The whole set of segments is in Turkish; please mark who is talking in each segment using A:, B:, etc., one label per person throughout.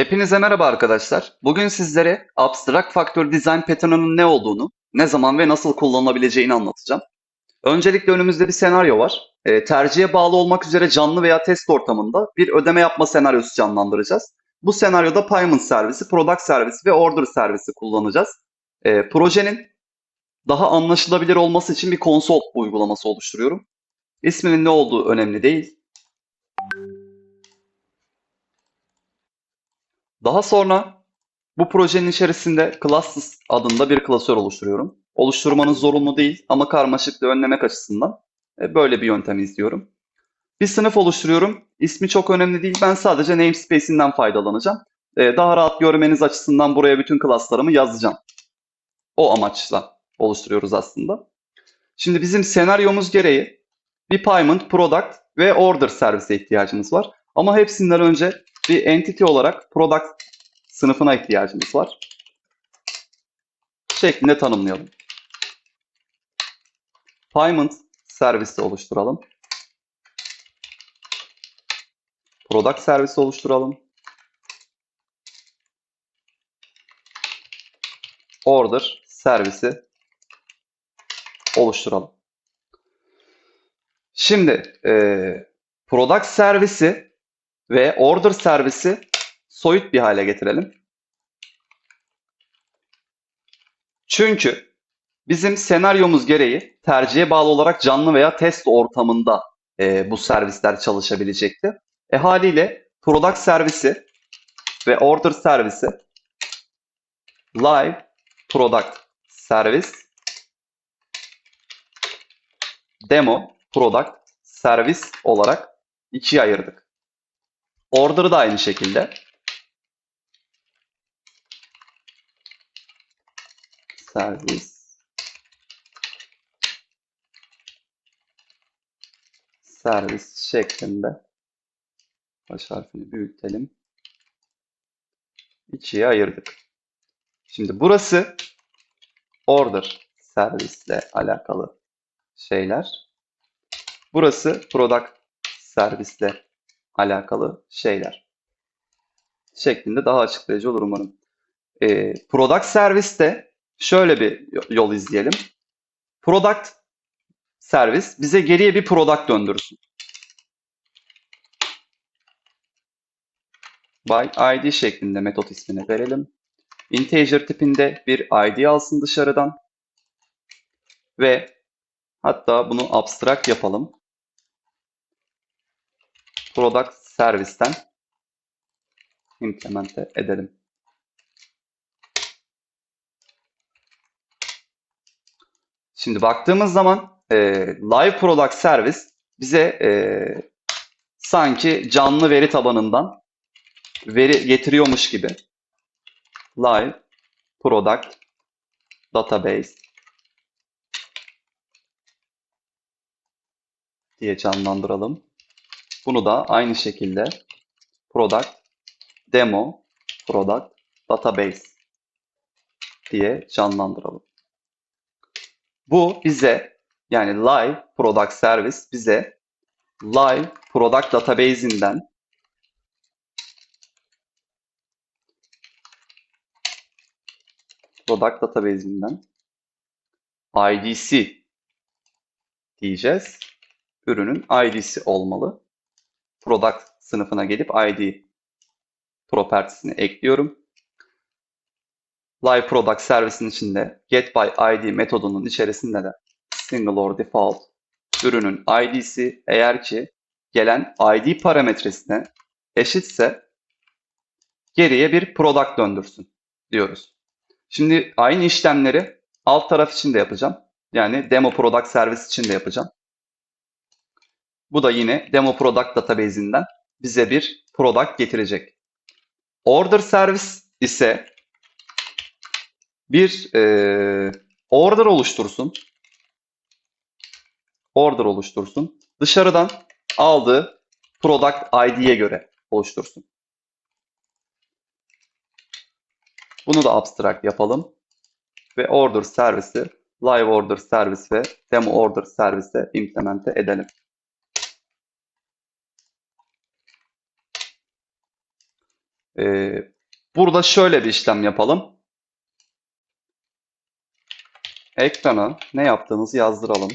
A: Hepinize merhaba arkadaşlar. Bugün sizlere Abstract Factor Design Pattern'ının ne olduğunu, ne zaman ve nasıl kullanılabileceğini anlatacağım. Öncelikle önümüzde bir senaryo var. E, tercihe bağlı olmak üzere canlı veya test ortamında bir ödeme yapma senaryosu canlandıracağız. Bu senaryoda payment servisi, product servisi ve order servisi kullanacağız. E, projenin daha anlaşılabilir olması için bir konsol uygulaması oluşturuyorum. İsminin ne olduğu önemli değil. Daha sonra bu projenin içerisinde Classes adında bir klasör oluşturuyorum. Oluşturmanız zorunlu değil ama karmaşıklığı önlemek açısından e, böyle bir yöntemi izliyorum. Bir sınıf oluşturuyorum. İsmi çok önemli değil. Ben sadece namespace'inden faydalanacağım. E, Daha rahat görmeniz açısından buraya bütün klaslarımı yazacağım. O amaçla oluşturuyoruz aslında. Şimdi bizim senaryomuz gereği bir payment, product ve order servise ihtiyacımız var. Ama hepsinden önce bir entity olarak product sınıfına ihtiyacımız var. Şeklinde tanımlayalım. Payment servisi oluşturalım. Product servisi oluşturalım. Order servisi oluşturalım. Şimdi e, product servisi ve order servisi soyut bir hale getirelim. Çünkü bizim senaryomuz gereği tercihe bağlı olarak canlı veya test ortamında e, bu servisler çalışabilecekti. E haliyle product servisi ve order servisi live product servis demo product servis olarak ikiye ayırdık. Order'ı da aynı şekilde. Servis. Servis şeklinde baş harfini büyütelim. İkiye ayırdık. Şimdi burası order servisle alakalı şeyler. Burası product servisle alakalı şeyler. Şeklinde daha açıklayıcı olur umarım. Ee, product serviste şöyle bir yol izleyelim. Product servis bize geriye bir product döndürsün. By ID şeklinde metot ismini verelim. Integer tipinde bir ID alsın dışarıdan. Ve hatta bunu abstract yapalım. Product servisten implemente edelim. Şimdi baktığımız zaman e, Live Product Service bize e, sanki canlı veri tabanından veri getiriyormuş gibi Live Product Database diye canlandıralım. Bunu da aynı şekilde product demo product database diye canlandıralım. Bu bize yani live product service bize live product database'inden product database'inden IDC diyeceğiz. Ürünün ID'si olmalı product sınıfına gelip ID propertiesini ekliyorum. Live product servisin içinde get by ID metodunun içerisinde de single or default ürünün ID'si eğer ki gelen ID parametresine eşitse geriye bir product döndürsün diyoruz. Şimdi aynı işlemleri alt taraf için de yapacağım. Yani demo product servis için de yapacağım. Bu da yine demo product database'inden bize bir product getirecek. Order service ise bir e, order oluştursun. Order oluştursun. Dışarıdan aldığı product ID'ye göre oluştursun. Bunu da abstract yapalım. Ve order servisi, live order service ve demo order servise implemente edelim. Ee, burada şöyle bir işlem yapalım. Ekrana ne yaptığımızı yazdıralım.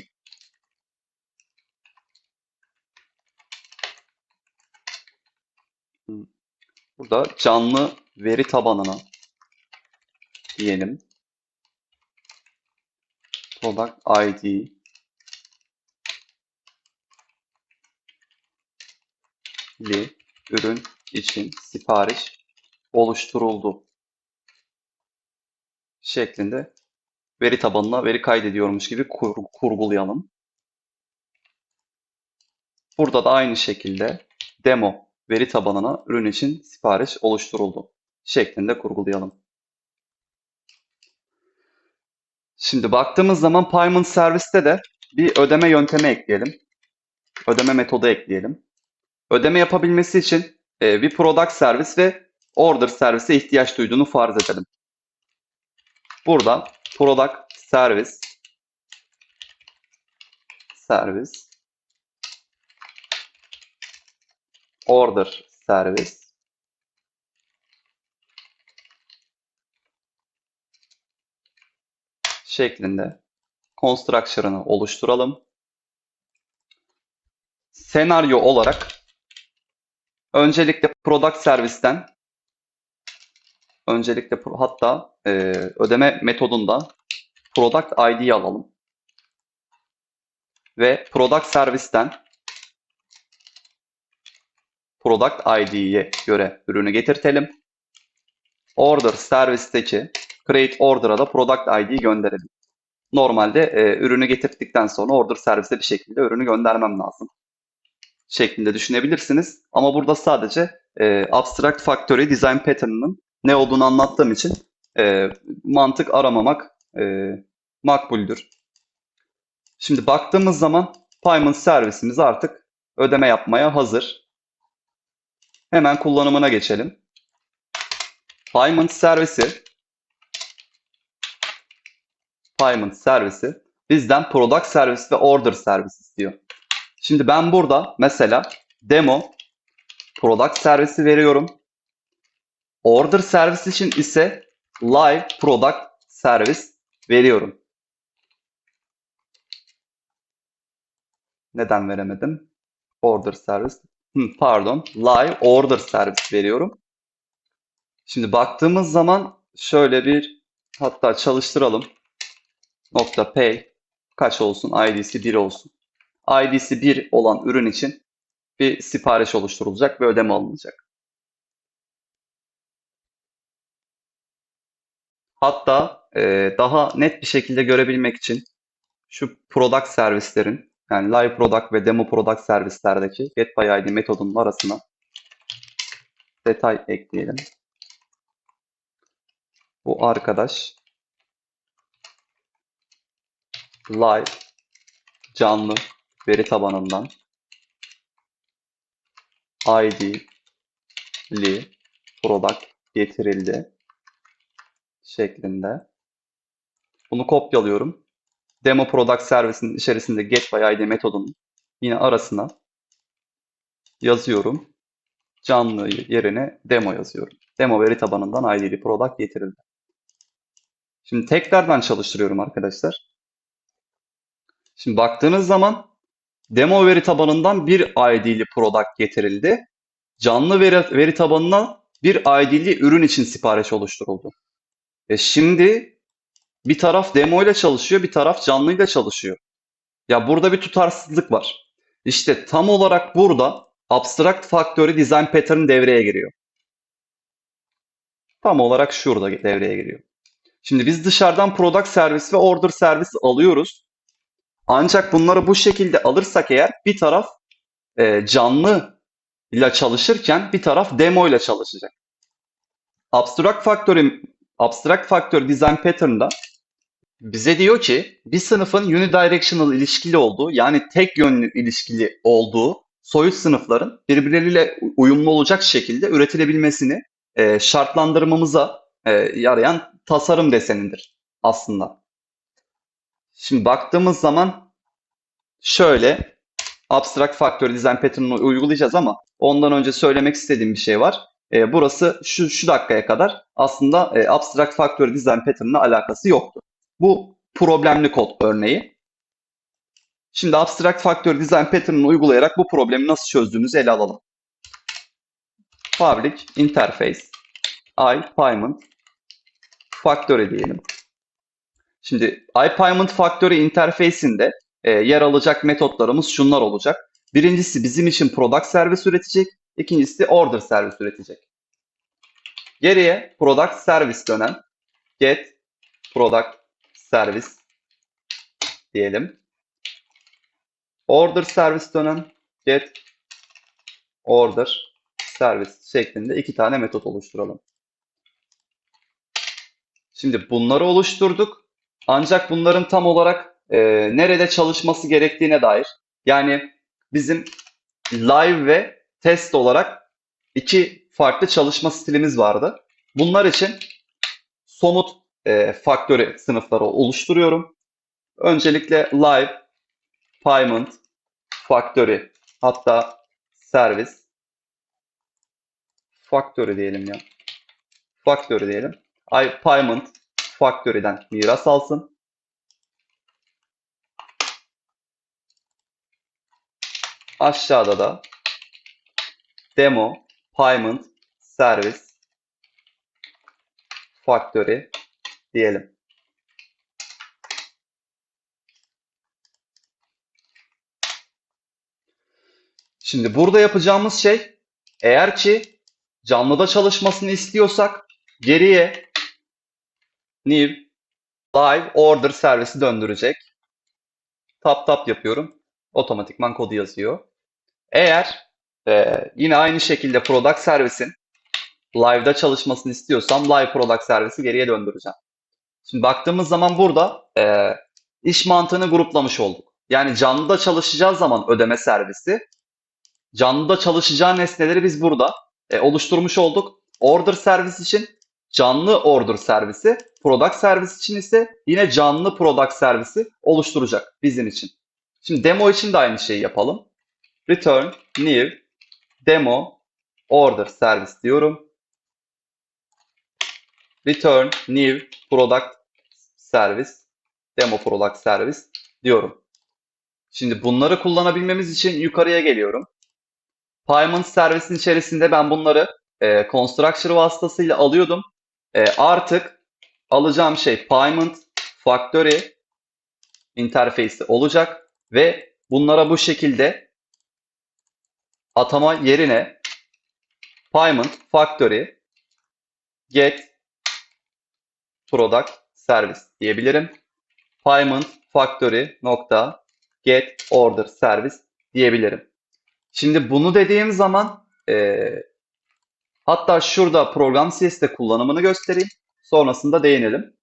A: Burada canlı veri tabanına diyelim. Product ID li ürün için sipariş oluşturuldu şeklinde veri tabanına veri kaydediyormuş gibi kur- kurgulayalım. Burada da aynı şekilde demo veri tabanına ürün için sipariş oluşturuldu şeklinde kurgulayalım. Şimdi baktığımız zaman Payment Service'te de bir ödeme yöntemi ekleyelim. Ödeme metodu ekleyelim. Ödeme yapabilmesi için e, bir Product Service ve Order Service'e ihtiyaç duyduğunu farz edelim. Burada Product Service Service Order Service şeklinde construction'ını oluşturalım. Senaryo olarak öncelikle product servisten öncelikle hatta e, ödeme metodunda product ID'yi alalım. Ve product servisten product ID'ye göre ürünü getirtelim. Order servisteki create order'a da product ID'yi gönderelim. Normalde e, ürünü getirdikten sonra order servise bir şekilde ürünü göndermem lazım. Şeklinde düşünebilirsiniz. Ama burada sadece e, abstract factory design pattern'ının ne olduğunu anlattığım için e, mantık aramamak e, makbuldür. Şimdi baktığımız zaman payment servisimiz artık ödeme yapmaya hazır. Hemen kullanımına geçelim. Payment servisi Payment servisi bizden product service ve order service istiyor. Şimdi ben burada mesela demo product servisi veriyorum. Order servis için ise live product service veriyorum. Neden veremedim? Order servis. Pardon. Live order servis veriyorum. Şimdi baktığımız zaman şöyle bir hatta çalıştıralım. Nokta pay kaç olsun? ID'si 1 olsun. ID'si 1 olan ürün için bir sipariş oluşturulacak ve ödeme alınacak. Hatta e, daha net bir şekilde görebilmek için şu product servislerin yani live product ve demo product servislerdeki get by ID metodunun arasına detay ekleyelim. Bu arkadaş live canlı veri tabanından ID'li product getirildi şeklinde. Bunu kopyalıyorum. Demo product servisinin içerisinde get by ID metodunun yine arasına yazıyorum. Canlı yerine demo yazıyorum. Demo veri tabanından ID'li product getirildi. Şimdi tekrardan çalıştırıyorum arkadaşlar. Şimdi baktığınız zaman demo veri tabanından bir ID'li product getirildi. Canlı veri, veri tabanına bir ID'li ürün için sipariş oluşturuldu. E şimdi bir taraf demo ile çalışıyor, bir taraf canlı ile çalışıyor. Ya burada bir tutarsızlık var. İşte tam olarak burada Abstract Factory Design Pattern devreye giriyor. Tam olarak şurada devreye giriyor. Şimdi biz dışarıdan Product Service ve Order Service alıyoruz. Ancak bunları bu şekilde alırsak eğer bir taraf e, canlı ile çalışırken bir taraf demo ile çalışacak. Abstract Factory Abstract Factory Design Pattern'da bize diyor ki bir sınıfın unidirectional ilişkili olduğu yani tek yönlü ilişkili olduğu soyut sınıfların birbirleriyle uyumlu olacak şekilde üretilebilmesini e, şartlandırmamıza e, yarayan tasarım desenidir aslında. Şimdi baktığımız zaman şöyle Abstract Factory Design Pattern'ını uygulayacağız ama ondan önce söylemek istediğim bir şey var. e, burası şu, şu dakikaya kadar aslında e, Abstract Factory Design Pattern ile alakası yoktu. Bu problemli kod örneği. Şimdi Abstract Factory Design Pattern'ını uygulayarak bu problemi nasıl çözdüğümüzü ele alalım. Public Interface iPayment Factory diyelim. Şimdi iPayment Factory interface'inde e, yer alacak metotlarımız şunlar olacak. Birincisi bizim için product servis üretecek. İkincisi order servis üretecek. Geriye product service dönen get product service diyelim. Order servis dönen get order service şeklinde iki tane metot oluşturalım. Şimdi bunları oluşturduk. Ancak bunların tam olarak e, nerede çalışması gerektiğine dair yani bizim live ve test olarak iki farklı çalışma stilimiz vardı. Bunlar için somut e, faktörü sınıfları oluşturuyorum. Öncelikle live, payment, factory, hatta servis, factory diyelim ya. Factory diyelim. I payment factory'den miras alsın. Aşağıda da demo payment service factory diyelim. Şimdi burada yapacağımız şey eğer ki canlıda çalışmasını istiyorsak geriye new live order servisi döndürecek. Tap tap yapıyorum. Otomatikman kodu yazıyor. Eğer e, yine aynı şekilde product servisin live'da çalışmasını istiyorsam live product servisi geriye döndüreceğim. Şimdi baktığımız zaman burada e, iş mantığını gruplamış olduk. Yani canlıda çalışacağı zaman ödeme servisi, canlıda çalışacağı nesneleri biz burada e, oluşturmuş olduk. Order servis için canlı order servisi, product servis için ise yine canlı product servisi oluşturacak bizim için. Şimdi demo için de aynı şeyi yapalım. Return new demo order service diyorum. Return new product service demo product service diyorum. Şimdi bunları kullanabilmemiz için yukarıya geliyorum. Payment servisin içerisinde ben bunları e, constructor vasıtasıyla alıyordum. E, artık alacağım şey payment factory interface'i olacak ve bunlara bu şekilde atama yerine payment factory get product service diyebilirim. Payment factory nokta get order service diyebilirim. Şimdi bunu dediğim zaman e, hatta şurada program CS'de kullanımını göstereyim. Sonrasında değinelim.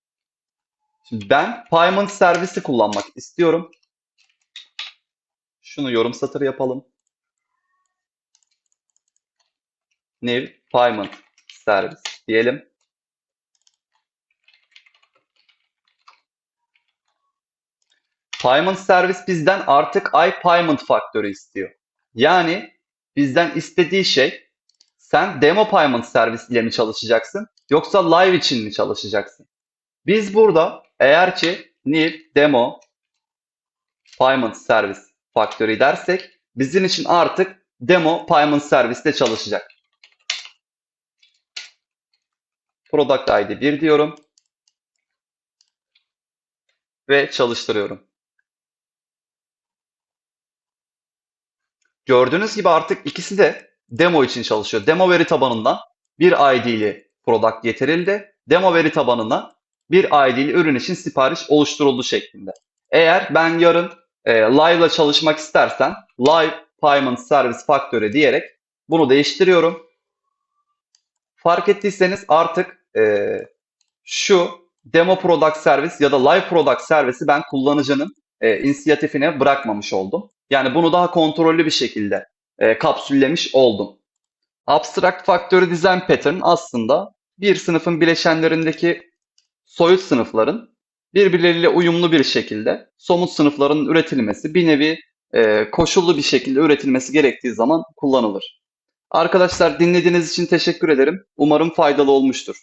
A: Şimdi ben payment servisi kullanmak istiyorum. Şunu yorum satırı yapalım. New payment service diyelim. Payment service bizden artık iPayment faktörü istiyor. Yani bizden istediği şey sen demo payment servis ile mi çalışacaksın yoksa live için mi çalışacaksın? Biz burada eğer ki new demo payment service faktörü dersek bizim için artık demo payment serviste çalışacak. Product ID 1 diyorum ve çalıştırıyorum. Gördüğünüz gibi artık ikisi de demo için çalışıyor. Demo veri tabanından bir ID'li product getirildi. Demo veri tabanına bir ID'li ürün için sipariş oluşturuldu şeklinde. Eğer ben yarın e, live ile çalışmak istersen live payment service factory diyerek bunu değiştiriyorum. Fark ettiyseniz artık e, şu demo product service ya da live product servisi ben kullanıcının e, inisiyatifine bırakmamış oldum. Yani bunu daha kontrollü bir şekilde e, kapsüllemiş oldum. Abstract Factory Design Pattern aslında bir sınıfın bileşenlerindeki soyut sınıfların birbirleriyle uyumlu bir şekilde somut sınıfların üretilmesi, bir nevi e, koşullu bir şekilde üretilmesi gerektiği zaman kullanılır. Arkadaşlar dinlediğiniz için teşekkür ederim. Umarım faydalı olmuştur.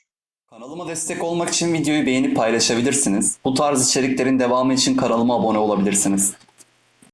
A: Kanalıma destek olmak için videoyu beğenip paylaşabilirsiniz. Bu tarz içeriklerin devamı için kanalıma abone olabilirsiniz.